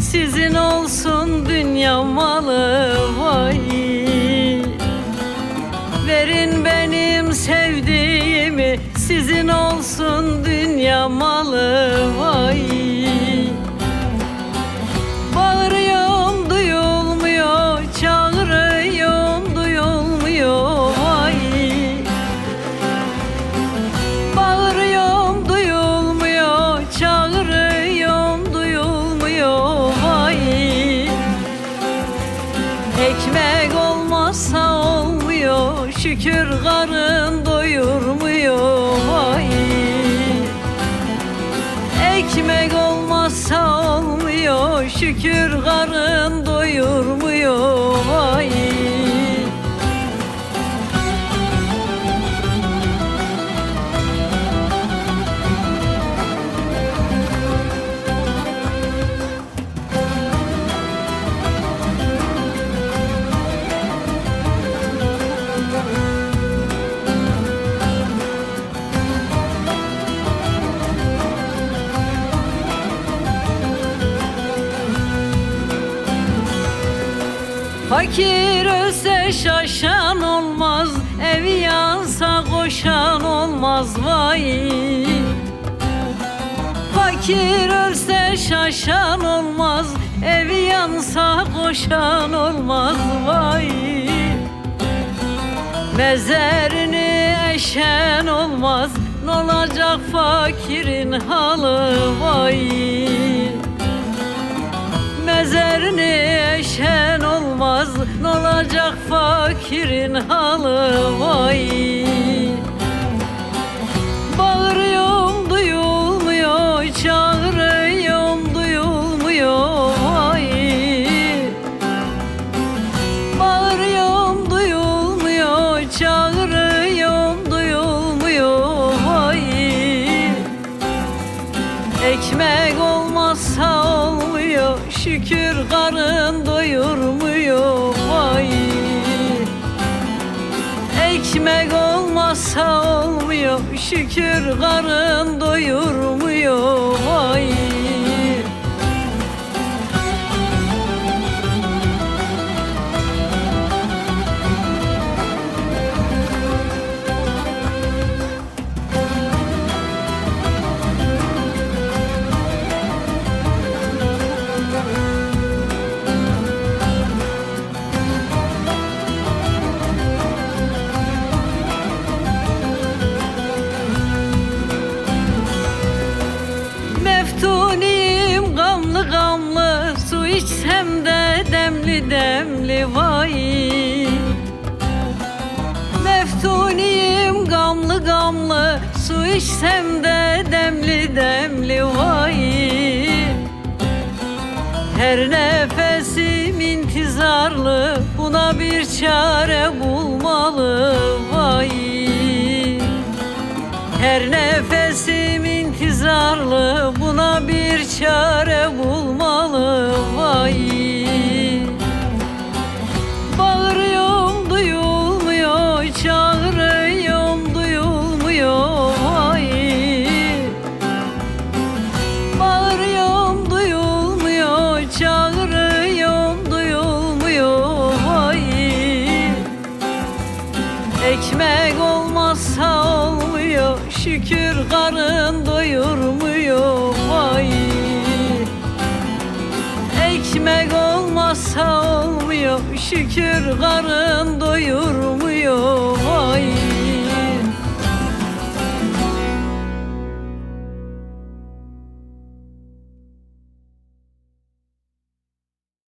Sizin olsun dünya malı vay. Verin benim sevdiğimi Sizin olsun dünya malı vay Şükür karın doyurmuyor vay. Ekmek olmazsa olmuyor Şükür karın Fakir ölse şaşan olmaz Evi yansa koşan olmaz vay. Fakir ölse şaşan olmaz Evi yansa koşan olmaz vay. Mezerini eşen olmaz Ne olacak fakirin halı vay. Mezerini eşen olmaz Ne olacak fakirin halı vay. Bağırıyorum duyulmuyor Çağırıyorum duyulmuyor vay. Bağırıyorum duyulmuyor Çağırıyorum Ekmek olmazsa olmuyor Şükür karın doyurmuyor. Vay! Ekmek olmazsa olmuyor Şükür karın doyurmuyor. Vay içsem de demli demli vay. Meftuniyim gamlı gamlı Su içsem de demli demli vay. Her nefesim intizarlı Buna bir çare bulmalı vay. Her nefesim intizarlı Buna bir çare Ekmek olmazsa olmuyor Şükür karın doyurmuyor. Vay! Ekmek olmazsa olmuyor Şükür karın doyurmuyor